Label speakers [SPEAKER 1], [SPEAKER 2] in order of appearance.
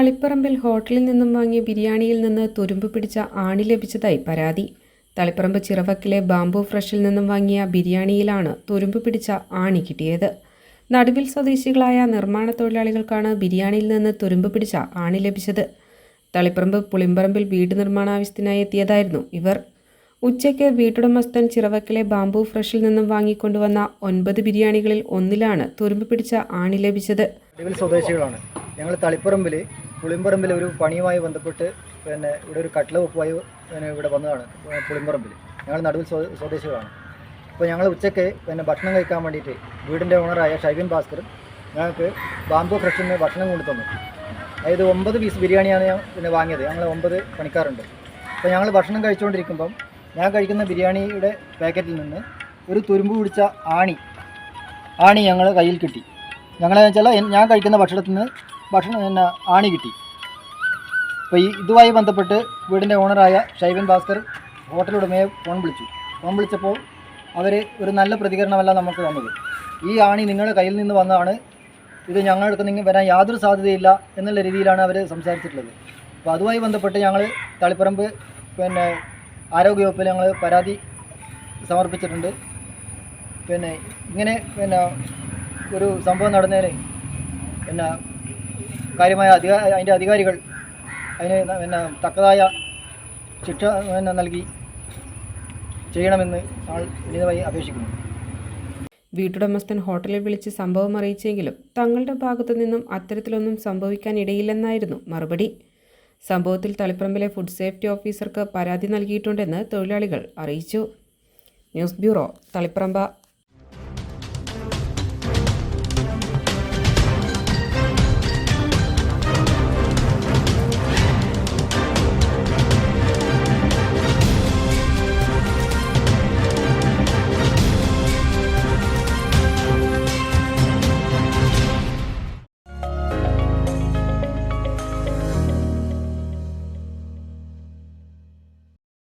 [SPEAKER 1] തളിപ്പറമ്പിൽ ഹോട്ടലിൽ നിന്നും വാങ്ങിയ ബിരിയാണിയിൽ നിന്ന് തുരുമ്പ് പിടിച്ച ആണി ലഭിച്ചതായി പരാതി. തളിപ്പറമ്പ് ചിറവക്കിലെ ബാംബു ഫ്രഷിൽ നിന്നും വാങ്ങിയ ബിരിയാണിയിലാണ് തുരുമ്പ് പിടിച്ച ആണി കിട്ടിയത്. നടുവിൽ സ്വദേശികളായ നിർമ്മാണ തൊഴിലാളികൾക്കാണ് ബിരിയാണിയിൽ നിന്ന് തുരുമ്പ് പിടിച്ച ആണി ലഭിച്ചത്. തളിപ്പറമ്പ് പുളിമ്പറമ്പിൽ വീട് നിർമ്മാണാവശ്യത്തിനായി എത്തിയതായിരുന്നു ഇവർ. ഉച്ചയ്ക്ക് വീട്ടുടമസ്ഥൻ ചിറവക്കിലെ ബാംബു ഫ്രഷിൽ നിന്നും വാങ്ങിക്കൊണ്ടുവന്ന ഒൻപത് ബിരിയാണികളിൽ ഒന്നിലാണ് തുരുമ്പ് പിടിച്ച ആണി ലഭിച്ചത്.
[SPEAKER 2] സ്വദേശികളാണ്. ഞങ്ങൾ തളിപ്പറമ്പിൽ പുളിമ്പറമ്പിൽ ഒരു പണിയുമായി ബന്ധപ്പെട്ട് പിന്നെ ഇവിടെ ഒരു കട്ടില വെപ്പുമായി പിന്നെ ഇവിടെ വന്നതാണ് പുളിമ്പറമ്പിൽ. ഞങ്ങൾ നടുവിൽ സ്വ- സ്വദേശികളാണ്. അപ്പോൾ ഞങ്ങൾ ഉച്ചയ്ക്ക് പിന്നെ ഭക്ഷണം കഴിക്കാൻ വേണ്ടിയിട്ട് വീടിന്റെ ഓണറായ ഷൈബിൻ ഭാസ്കർ ഞങ്ങൾക്ക് ബാംബു ഫ്രഷിൽ നിന്ന് ഭക്ഷണം കൊണ്ടു തന്നു. അതായത് ഒമ്പത് പീസ് ബിരിയാണിയാണ് ഞാൻ പിന്നെ വാങ്ങിയത്. ഞങ്ങൾ ഒമ്പത് പണിക്കാറുണ്ട് അപ്പോൾ ഞങ്ങൾ ഭക്ഷണം കഴിച്ചുകൊണ്ടിരിക്കുമ്പം ഞാൻ കഴിക്കുന്ന ബിരിയാണിയുടെ പാക്കറ്റിൽ നിന്ന് ഒരു തുരുമ്പ് പിടിച്ച ആണി ആണി ഞങ്ങൾ കയ്യിൽ കിട്ടി. ഞങ്ങളെന്ന് വെച്ചാൽ ഞാൻ കഴിക്കുന്ന ഭക്ഷണത്തിൽ നിന്ന് ഭക്ഷണം പിന്നെ ആണി കിട്ടി. അപ്പോൾ ഈ ഇതുമായി ബന്ധപ്പെട്ട് വീടിന്റെ ഓണറായ ഷൈബൻ ഭാസ്കർ ഹോട്ടൽ ഉടമയെ ഫോൺ വിളിച്ചു. ഫോൺ വിളിച്ചപ്പോൾ അവർ ഒരു നല്ല പ്രതികരണമല്ല നമുക്ക് തന്നത്. ഈ ആണി നിങ്ങളുടെ കയ്യിൽ നിന്ന് വന്നതാണ്. ഇത് ഞങ്ങൾക്ക് നിങ്ങൾ വരാൻ യാതൊരു സാധ്യതയില്ല എന്നുള്ള രീതിയിലാണ് അവർ സംസാരിച്ചിട്ടുള്ളത്. അപ്പോൾ അതുമായി ബന്ധപ്പെട്ട് ഞങ്ങൾ തളിപ്പറമ്പ് പിന്നെ ആരോഗ്യവകുപ്പിൽ ഞങ്ങൾ പരാതി സമർപ്പിച്ചിട്ടുണ്ട്. പിന്നെ ഇങ്ങനെ പിന്നെ ഒരു സംഭവം നടന്നതിന് പിന്നെ കാര്യമായ അധികാ അതിന്റെ അധികാരികൾ അതിന് പിന്നെ തക്കതായ ശിക്ഷ പിന്നെ നൽകി ചെയ്യണമെന്ന് ആൾ വിനീതമായി അപേക്ഷിക്കുന്നു.
[SPEAKER 1] വീട്ടുടമസ്ഥൻ ഹോട്ടലിൽ വിളിച്ച് സംഭവം അറിയിച്ചെങ്കിലും തങ്ങളുടെ ഭാഗത്തു നിന്നും അത്തരത്തിലൊന്നും സംഭവിക്കാനിടയില്ലെന്നായിരുന്നു മറുപടി. സംഭവത്തിൽ തളിപ്പറമ്പിലെ ഫുഡ് സേഫ്റ്റി ഓഫീസർക്ക് പരാതി നൽകിയിട്ടുണ്ടെന്ന് തൊഴിലാളികൾ അറിയിച്ചു. News bureau Taliparamba.